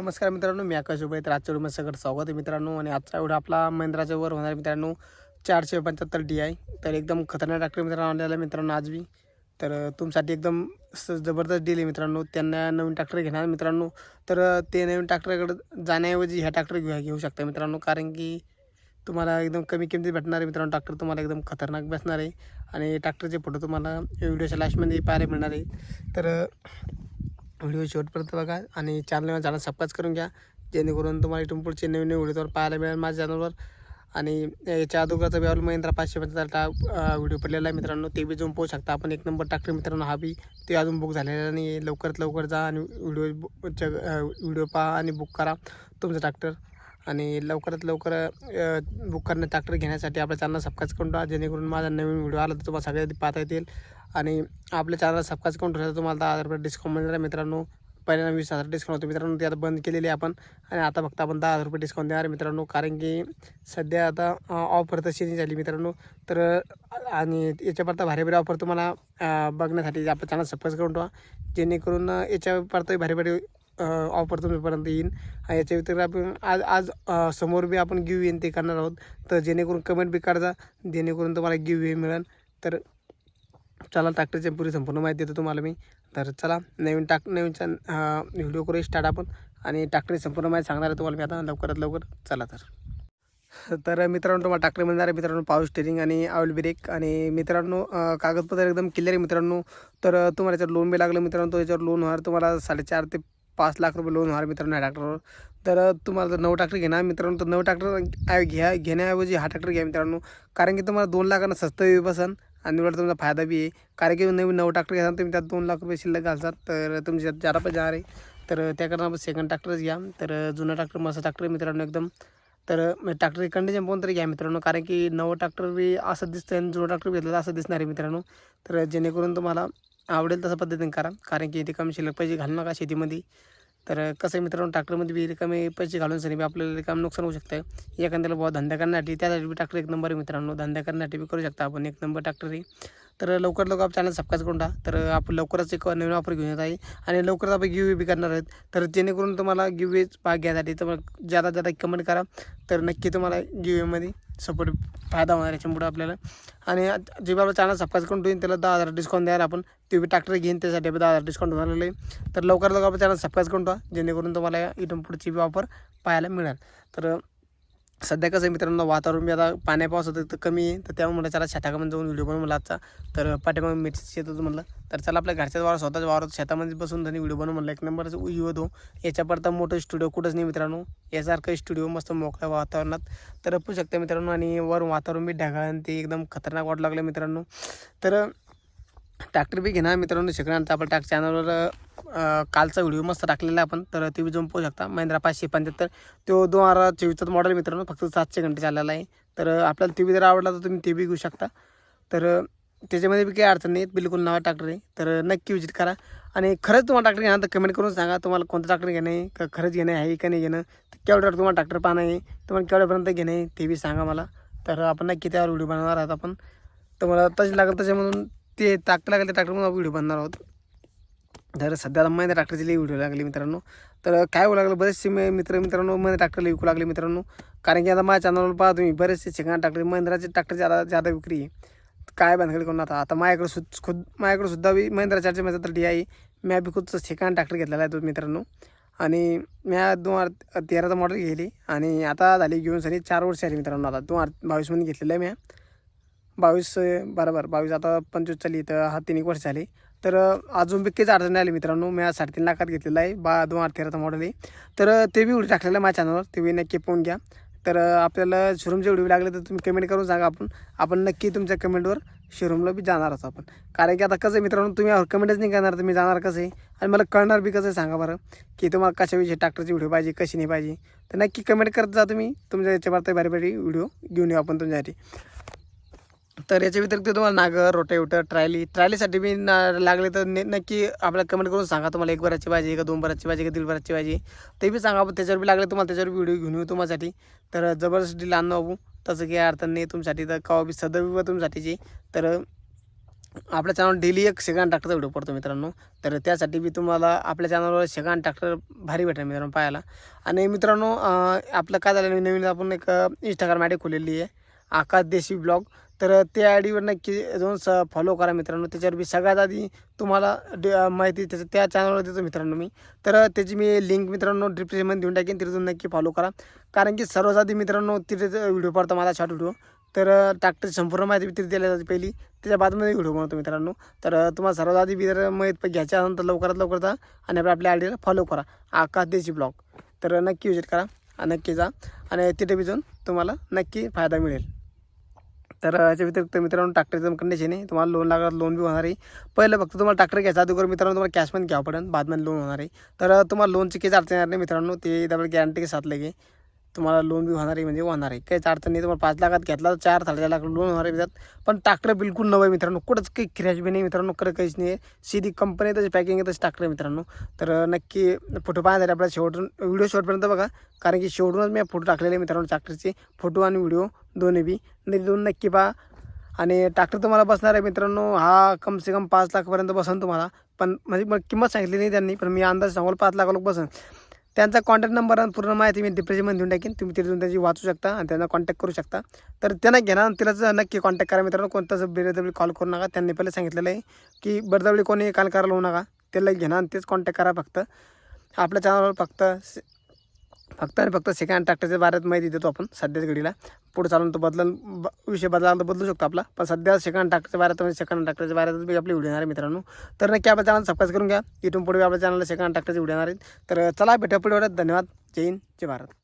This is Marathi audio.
नमस्कार मित्रांनो मी आकाश उभे तर आजच्या व्हिडिओमध्ये सगळं स्वागत आहे मित्रांनो. आणि आजचा एवढा आपला महिंद्राच्या वर होणार आहे मित्रांनो चारशे पंच्याहत्तर डी आय तर एकदम खतरनाक ट्रॅक्टर मित्रांनो आणलेला आहे मित्रांनो आज बी. तर तुमच्यासाठी एकदम स जबरदस्त डील आहे मित्रांनो. त्यांना नवीन ट्रॅक्टर घेणार मित्रांनो. तर ते नवीन ट्रॅक्टरकडे जाण्याऐवजी ह्या ट्रॅक्टर घेऊ घेऊ शकता मित्रांनो. कारण की तुम्हाला एकदम कमी किमतीत भेटणार आहे मित्रांनो. ट्रॅक्टर तुम्हाला एकदम खतरनाक बसणार आहे. आणि ट्रॅक्टरचे फोटो तुम्हाला व्हिडिओच्या लास्टमध्ये पाहायला मिळणार आहे. तर व्हिडिओ शेवटपर्यंत बघा आणि चॅनल चॅनल सबस्क्राईब करून घ्या. जेणेकरून तुम्हाला इथून पुढचे नवीन नवीन व्हिडिओ पाहायला मिळेल माझ्या चॅनलवर आणि याच्या अगोदरचा व्यावल महिंद्रा पाचशे पंच्याहत्तर व्हिडिओ पडलेला आहे मित्रांनो. ते बी जाऊन पाहू शकता. आपण एक नंबर टाकतो मित्रांनो हा बी. ते अजून बुक झालेला नाही लवकरात लवकर जा आणि व्हिडिओ व्हिडिओ पहा आणि बुक करा. तुमचं ट्रॅक्टर आणि लवकरात लवकर बुक करणं ट्रॅक्टर घेण्यासाठी आपल्या चॅनल सबस्क्राईब करून ठेवा. जेणेकरून माझा नवीन व्हिडिओ आला तर तुम्हाला सगळ्यात पाहता येतील. आणि आपल्या चॅनल सबस्क्राईब करून ठेवलं तुम्हाला दहा हजार रुपये डिस्काउंट मिळणार आहे मित्रांनो. पहिल्यांदा वीस हजार डिस्काउंट होतो. मित्रांनो ते आता बंद केलेली आहे आपण. आणि आता फक्त आपण दहा हजार रुपये डिस्काउंट देणार आहे मित्रांनो. कारण की सध्या आता ऑफर तशी नाही झाली मित्रांनो. तर आणि याच्यापर्यंत भारी भारी ऑफर तुम्हाला बघण्यासाठी आपलं चॅनल सबस्क्राईब करून ठेवा. जेणेकरून अं, याच्यापर्यंत भारी भारी ऑफर तुमच्यापर्यंत येईन आणि याच्या व्यतिरिक्त आपण आज आज समोर बी आपण गिव येईन ते करणार आहोत. तर जेणेकरून कमेंट बी काढजा जेणेकरून तुम्हाला गिव हे मिळेल. तर चला ट्रॅक्टरची पुरी संपूर्ण माहिती देतो तुम्हाला मी. तर चला नवीन टाक नवीन व्हिडिओ करू स्टार्ट आपण. आणि ट्रॅक्टरची संपूर्ण माहिती सांगणार आहे तुम्हाला मी आता लवकरात लवकर. चला तर. तर मित्रांनो तुम्हाला टाकले मिळणार आहे मित्रांनो पाऊस स्टेरिंग आणि ऑइल ब्रेक आणि मित्रांनो कागदपत्र एकदम क्लिअर आहे मित्रांनो. तर तुम्हाला याच्यावर लोन बी लागलं मित्रांनो तो याच्यावर लोन होणार तुम्हाला साडेचार ते पाच लाख रुपये लोन होणार मित्रांनो ह्या ट्रॅक्टरवर तर तुम्हाला जर नऊ ट्रॅक्टर घेणार मित्रांनो तर नऊ ट्रॅक्टर घ्या घेण्याऐवजी हा ट्रॅक्टर घ्या मित्रांनो. कारण की तुम्हाला दोन लाखांना स्वस्त बी बसन आणि उलट तुमचा फायदा बी आहे. कारण की नवीन नऊ ट्रॅक्टर घेताना तुम्ही त्यात दोन लाख रुपये शिल्लक घालतात तर तुमचे त्यात जादा पैसे जाणार आहे तर त्याकरता आपण सेकंड ट्रॅक्टरच घ्या. तर जुना ट्रॅक्टर मस्त ट्रॅक्टर आहे मित्रांनो एकदम. तर ट्रॅक्टर कंडिशन पण तरी घ्या मित्रांनो. कारण की नवं ट्रॅक्टर बी असं दिसतं आणि जुनं ट्रॅक्टर घेतलं तर असं दिसणार आहे मित्रांनो. तर जेणेकरून तुम्हाला आवडेल तसं पद्धतीने करा. कारण की रिकामी शिल्लक पैसे घालू नका शेतीमध्ये. तर कसं आहे मित्रांनो ट्रॅक्टरमध्ये बी रिकामे पैसे घालून सरी बी आपल्याला रिकाम नुकसान होऊ शकतं एखाद्याला बुवा धंदा करण्यासाठी त्यासाठी बी ट्रॅक्टर एक नंबर आहे मित्रांनो. धंदा करण्यासाठी बी करू शकता आपण एक नंबर ट्रॅक्टर आहे. तर लवकर लवकर आप चॅनल सबस्क्राईब करून टाका. तर आपण लवकरच एक नवीन ऑफर घेऊन येत आहे. आणि लवकरच आपण गिव बी करणार आहेत. तर जेणेकरून तुम्हाला गिव भाग घ्यायसाठी तुम्हाला ज्यादा जादा कमेंट करा. तर नक्की तुम्हाला गिवेमध्ये सपोर्ट फायदा होणार याच्यामुळे आपल्याला. आणि जे बी आपलं चॅनल सबस्क्राईब करून ठेवून त्याला दहा हजार डिस्काउंट द्यायला आपण ते बी ट्रॅक्टर घेईन त्यासाठी दहा हजार डिस्काउंट होणार आहे. तर लवकर लवकर चॅनल सबस्क्राईब करून ठेवा जेणेकरून तुम्हाला इथून पुढची बी ऑफर पाहायला मिळेल. तर सध्या कसं मित्रांनो वातावरण बी आता पाण्या पाऊस होतं तर कमी आहे. तर त्यामुळे म्हटलं चला शेतामध्ये जाऊन व्हिडिओ बनवून मला आजचा तर पाठीमागे मिरची शेत होतं म्हणलं. तर चला आपल्या घरच्याच वावर स्वतःच्या वावरात शेतामध्ये बसून त्यांनी व्हिडिओ बनवून म्हणलं. एक नंबरच यू होतो याच्यापर्यंत मोठं स्टुडिओ कुठंच नाही मित्रांनो. यासारखं स्टुडिओ मस्त मोकळ्या वातावरणात. तर पू शकता मित्रांनो आणि वर वातावरण बी ढगाळ ते एकदम खतरनाक वाटू लागलं मित्रांनो. तर ट्रॅक्टर बी घेणार मित्रांनो. शिकण्यानंतर आपण ट्रॅक चॅनलवर कालचा व्हिडिओ मस्त टाकलेला आहे आपण. तर ते बी जाऊन पाहू शकता. महिंद्रा पाचशे पंच्याहत्तर. तो दोन हजार चोवीसचा मॉडेल मित्रांनो. फक्त सातशे घंटे चाललेला आहे. तर आपल्याला ते बी जर आवडला तर तुम्ही ते बी घेऊ शकता. तर त्याच्यामध्ये बी काही अडचण नाही. बिलकुल नावा ट्रॅक्टर आहे. तर नक्की विजिट करा. आणि खरंच तुम्हाला ट्रॅक्टर घेणार तर कमेंट करून सांगा तुम्हाला कोणतं ट्रॅक्टर घेणं आहे का खरंच घेणं आहे का नाही घेणं. तर केवढ्या तुम्हाला ट्रॅक्टर पाहणं आहे तुम्हाला केवढ्यापर्यंत घेणं आहे ते बी सांगा मला. तर आपण नक्की त्यावर व्हिडिओ बनवणार आहोत आपण. तुम्हाला तशी लागेल म्हणून ते ट्रॅक्टर लागेल त्या ट्रॅक्टरमधून व्हिडिओ बनणार आहोत. तर सध्याला महिना ट्रॅक्टरची लई व्हिडिओ लागली मित्रांनो. तर काय होऊ लागलं बरेचसे मी- मित्र मित्रांनो महिना ट्रॅक्टरला विकू लागले मित्रांनो. कारण की आता माझ्या चॅनलवर पहा तुम्ही बरेचसे ठिकाण ट्रॅक्टर महिंद्राचे ट्रॅक्टर ज्यादा ज्यादा विक्री आहे. काय बांधकडे करून आता आता माझ्याकडे सुद्धा खुद माझ्याकडे सुद्धा बी महिंद्रा चारशे माझा तर डी आहे. मी बी खुदचं ठिकाण ट्रॅक्टर घेतलेला आहे तो मित्रांनो. आणि म्या दोन हजार तेराचा मॉडेल घेतली. आणि आता झाली घेऊन सरी चार वर्ष आली मित्रांनो आता दोन हजार बावीसमध्ये घेतलेलं आहे म्या बावीस बरोबर बावीस. आता पंचवीस चाली तर हा तीन एक वर्ष झाली. तर अजून बी काहीच अडचण नाही आली मित्रांनो. मी आज साडेतीन लाखात घेतलेला आहे. बा दोन हजार तेराचा मॉडेल आहे. तर ते बी व्हिडिओ टाकलेलं आहे माझ्या चॅनलवर ते बी नक्की पाहून घ्या. तर आपल्याला शोरूमचे व्हिडिओ लागले तर तुम्ही कमेंट करून सांगा आपण. आपण नक्की तुमच्या कमेंटवर शोरूमला बी जाणार आहोत आपण. कारण की आता कसं आहे मित्रांनो तुम्ही कमेंटच नाही करणार. तर जाणार कसं आहे? आणि मला कळणार बी कसं आहे सांगा बरं. की तुम्हाला कशाविषयी ट्रॅक्टरची व्हिडिओ पाहिजे कशी नाही पाहिजे. तर नक्की कमेंट करत जा तुम्ही. तुमच्या याच्यावर बारी बारी व्हिडिओ घेऊन येऊ आपण तुमच्यासाठी. तर याच्या व्यतिरिक्त तुम्हाला नागर रोटेवटर ट्रायली ट्रायलीसाठी बी ना लागले तर ने नक्की आपल्याला कमेंट करून सांगा. तुम्हाला एक बराची पाहिजे का दोन बराची पाहिजे का दीड बराची पाहिजे. ते बी सांगा. त्याच्यावर बी लागले तुम्हाला त्याच्यावर व्हिडिओ घेऊन येऊ तुम्हासाठी. तर जबरदस्त डील आणू बाबू तसं काही अर्थ नाही तुमच्यासाठी. तर कवा बी सदैव तुमच्यासाठीची. तर आपल्या चॅनल डेली एक सेकंड ट्रॅक्टरचा व्हिडिओ पडतो मित्रांनो. तर त्यासाठी मी तुम्हाला आपल्या चॅनलवर सेकंड ट्रॅक्टर भारी भेटेल मित्रांनो पाहायला. आणि मित्रांनो आपलं काय झालं नवीन आपण एक इंस्टाग्राम आय डी खोलेली आहे. आकाश देशी ब्लॉग तर त्या आय डीवर नक्की जाऊन स फॉलो करा मित्रांनो. त्याच्यावर मी सगळ्यात आधी तुम्हाला ड माहिती त्याचं त्या चॅनलवर देतो मित्रांनो मी. तर त्याची मी लिंक मित्रांनो डिस्क्रिप्शनमध्ये देऊन टाकेन तिथून नक्की फॉलो करा. कारण की सर्वात आधी मित्रांनो तिथे व्हिडिओ पाडतो माझा शॉर्ट व्हिडिओ तर ट्रॅक्टरची संपूर्ण माहिती तिथे दिली जाते पहिली. त्याच्या बादमध्ये व्हिडिओ बनवतो मित्रांनो. तर तुम्हाला सर्वात आधी मित्र माहीत घ्यायच्या असेल तर लवकरात लवकर जा आणि आपल्या आपल्या आयडीला फॉलो करा. आकाश देशी ब्लॉग तर नक्की विजिट करा आणि नक्की जा आणि तिथे बी जाऊन तुम्हाला नक्की फायदा मिळेल. तर याच्या व्यतिरिक्त मित्रांनो ट्रॅक्टरचं कंडिशन आहे तुम्हाला लोन लागत लोन बी होणार आहे. पहिलं फक्त तुम्हाला ट्रॅक्टर घ्यायचा अगोदर मित्रांनो तुम्हाला कॅशमध्ये घ्यावं पडेल बादमध्ये लोन होणार आहे. तर तुम्हाला लोनची काहीच अडचण येणार नाही मित्रांनो ते त्यामुळे गॅरंटी के साथ लगे तुम्हाला लोन बी होणार आहे म्हणजे होणार आहे. काहीच अडचण नाही तुम्हाला पाच लाखात घेतला तर चार साडेचार लाख लोन होणार आहे पण ट्रॅक्टर बिलकुल नवं आहे मित्रांनो. कुठंच काही क्रॅश बी नाही मित्रांनो कडे काहीच नाही आहे. सीधी कंपनी तशी पॅकिंग आहे तशी ट्रॅक्टर आहे मित्रांनो. तर नक्की फोटो पाहण्यासाठी आपल्याला शेवटून व्हिडिओ शेवटपर्यंत बघा. कारण की शेवटूनच मी फोटो टाकलेले आहे मित्रांनो ट्रॅक्टरचे फोटो आणि व्हिडिओ दोन्ही बी. नाही दोन नक्की पहा. आणि ट्रॅक्टर तुम्हाला बसणार आहे मित्रांनो हा कम से कम पाच लाखापर्यंत बसन तुम्हाला. पण म्हणजे मग किंमत सांगितली नाही त्यांनी पण मी अंदाज सांगू पाच लाख लोक बसन. त्यांचा कॉन्टॅक्ट नंबर आणि पूर्ण माहिती मी डिप्रेशनमध्ये देऊन टाकेन. तुम्ही तिथून त्याची वाचू शकता आणि त्यांना कॉन्टॅक्ट करू शकता. तर त्यांना घेणार तिलाच नक्की कॉन्टॅक्ट करा मित्रांनो. कोणताच बेरदबळी कॉल करू नका. त्यांनी पहिले सांगितलेलं आहे की बरदबळी कोणी काल करायला होऊ नका. त्याला घेणार आणि तेच कॉन्टॅक्ट करा फक्त. आपल्या चॅनलवर फक्त फक्त आणि फक्त सेकंड ट्रॅक्टरच्या बारेत माहिती देतो आपण सध्याच घडीला. पुढे चालून तो बदल ब- विषय बदलाला तर बदलू शकतो आपला. पण सध्या सेकंड ट्रॅक्टरच्या बारात म्हणजे सेकंड ट्रॅक्टरच्या बाऱ्यातच बी आपली व्हिडिओ येणार आहे मित्रांनो. तर नक्की आपल्या चॅनल सबस्क्राईब करून घ्या. इथून पुढे आपल्या चॅनलला सेकंड ट्रॅक्टरचे व्हिडिओ येणार आहेत. तर चला भेटा पुढे धन्यवाद. जय हिंद. जय भारत.